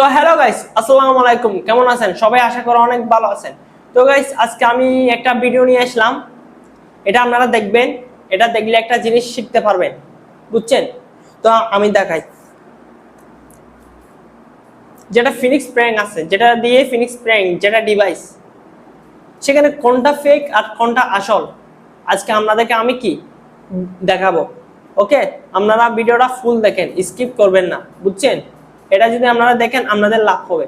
তো hello guys আসসালামু আলাইকুম। কেমন আছেন? সবাই আশা করি অনেক ভালো আছেন। তো গাইস আজকে আমি একটা ভিডিও নিয়ে আসলাম। এটা আপনারা দেখবেন। এটা দেখলে একটা জিনিস শিখতে পারবেন। বুঝছেন? তো আমি দেখাই। যেটা ফিনিক্স প্র্যাঙ্ক আছে, যেটা দিয়ে ফিনিক্স প্র্যাঙ্ক যেটা ডিভাইস সেখানে কোনটা ফেক আর কোনটা আসল? আজকে আপনাদেরকে আমি কি দেখাবো? ওকে আপনারা ভিডিওটা ফুল দেখেন স্কিপ করবেন না। বুঝছেন? এটা যদি আপনারা দেখেন আপনাদের লাভ হবে।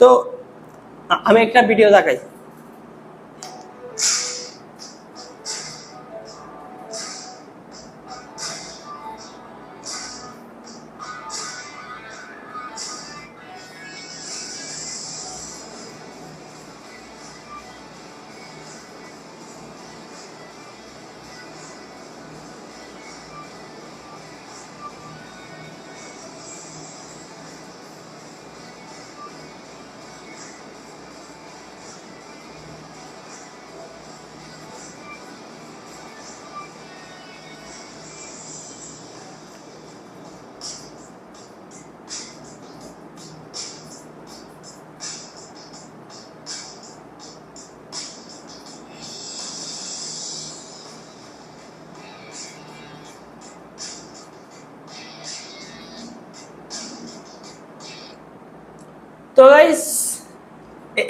তো আমি একটা ভিডিও দেখাই। তো গাইস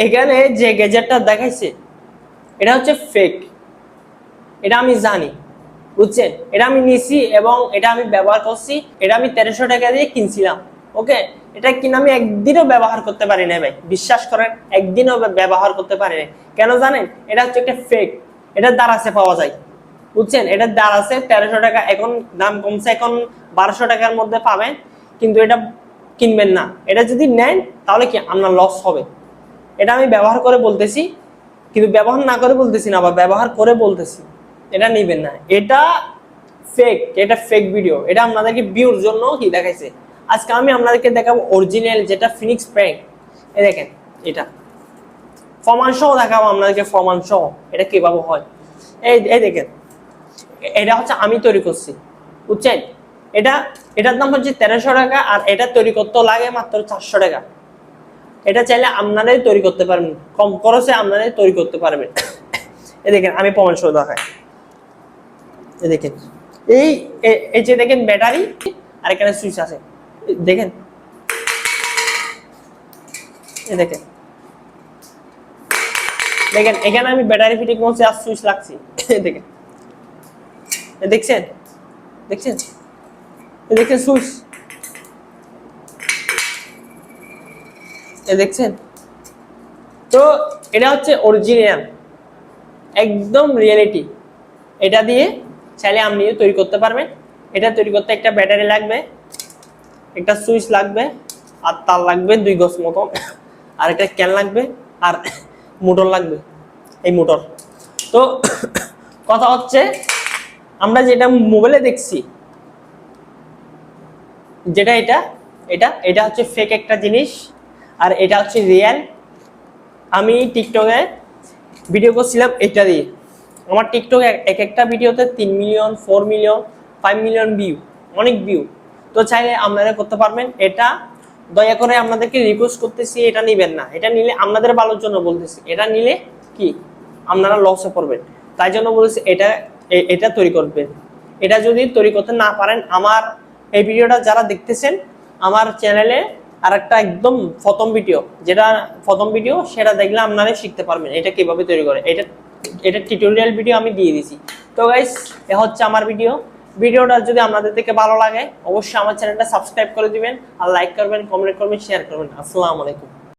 এখানে যে গ্যাজেটটা দেখাইছে, এটা হচ্ছে ফেক এটা আমি জানি, বুঝছেন? এটা আমি নিছি এবং এটা আমি ব্যবহার করছি, এটা আমি তেরোশো টাকা দিয়ে কিনছিলাম, ওকে? এটা কিনা আমি একদিনও ব্যবহার করতে পারি না ভাই, বিশ্বাস করেন, একদিনও ব্যবহার করতে পারি না কেন জানেন? এটা হচ্ছে একটা ফেক এটা দারাসে পাওয়া যায়, বুঝছেন? এটা দারাসে তেরোশো টাকা, এখন দাম কমছে, এখন বারোশো টাকার মধ্যে পাবেন, কিন্তু এটা কিনবেন না। এটা যদি নেন, তাহলে কি আপনার লস হবে। এটা আমি ব্যবহার করে বলতেছি, কিন্তু ব্যবহার না করে বলতেছি না বা ব্যবহার করে বলতেছি, এটা নিবেন না। এটা ফেক এটা ফেক ভিডিও এটা আপনাদেরকে ভিউর জন্য কি দেখাইছে। আজকে আমি আপনাদেরকে দেখাবো অরিজিনাল যেটা ফিনিক্স প্র্যাঙ্ক এ দেখেন, এটা। ফমান সহ দেখাবো আপনাদেরকে ফমান সহ, এটা কীভাবে হয়। এই এই দেখেন, এটা হচ্ছে আমি তৈরি করছি, বুঝছেন? এটা, এটার দাম হচ্ছে তেরোশো টাকা আর এটা তৈরি করতে লাগে মাত্র চারশো টাকা। এটা চাইলে আপনারাই তৈরি করতে পারবেন, কম খরচে আপনারাই তৈরি করতে পারবেন। এ দেখেন, আমি প্রমাণ সহ দেখাই। এই দেখেন, এই এই যে দেখেন ব্যাটারি, আর এখানে সুইচ আছে। দেখেন এই দেখেন। দেখেন, এখানে আমি ব্যাটারি ফিটিং করছি আর সুইচ লাগছি দেখেন দেখছেন? দেখছেন? এ দেখছেন সুইচ এ দেখছেন? তো এটা হচ্ছে অরিজিনাল একদম রিয়েলিটি এটা দিয়ে চাইলে আপনিও তৈরি করতে পারবেন। এটা তৈরি করতে একটা ব্যাটারি লাগবে, একটা সুইচ লাগবে, আর তার লাগবে দুই গজ মতন। আর একটা ক্যান লাগবে, আর মোটর লাগবে, এই মোটর। তো কথা হচ্ছে, আমরা যেটা মোবাইলে দেখছি যেটা এটা এটা এটা হচ্ছে ফেক একটা জিনিস, আর এটা হচ্ছে রিয়েল আমি টিকটকে ভিডিও করছিলাম এটা দিয়ে। আমার টিকটক এক একটা ভিডিওতে তিন million four million five million view অনেক ভিউ তো চাইলে আপনারা করতে পারবেন। এটা দয়া করে আপনাদেরকে রিকোয়েস্ট করতেছি, এটা নেবেন না। এটা নিলে আপনাদের ভালোর জন্য বলতেছি। এটা নিলে কি? আপনারা লসে পড়বেন। তাই জন্য বলছি এটা এটা তৈরি করবেন। এটা যদি তৈরি করতে না পারেন, আমার এই ভিডিওটা যারা দেখতেছেন, আমার চ্যানেলে আর একটা একদম প্রথম ভিডিও, যেটা প্রথম ভিডিও, সেটা দেখলে আপনারা শিখতে পারবেন এটা কীভাবে তৈরি করে। এটা এটা টিউটোরিয়াল ভিডিও আমি দিয়ে দিছি। তো গাইস এ হচ্ছে আমার ভিডিও ভিডিওটা যদি আপনাদের থেকে ভালো লাগে, অবশ্যই আমার চ্যানেলটা সাবস্ক্রাইব করে দিবেন আর লাইক করবেন কমেন্ট করবেন শেয়ার করবেন। আসসালামু আলাইকুম।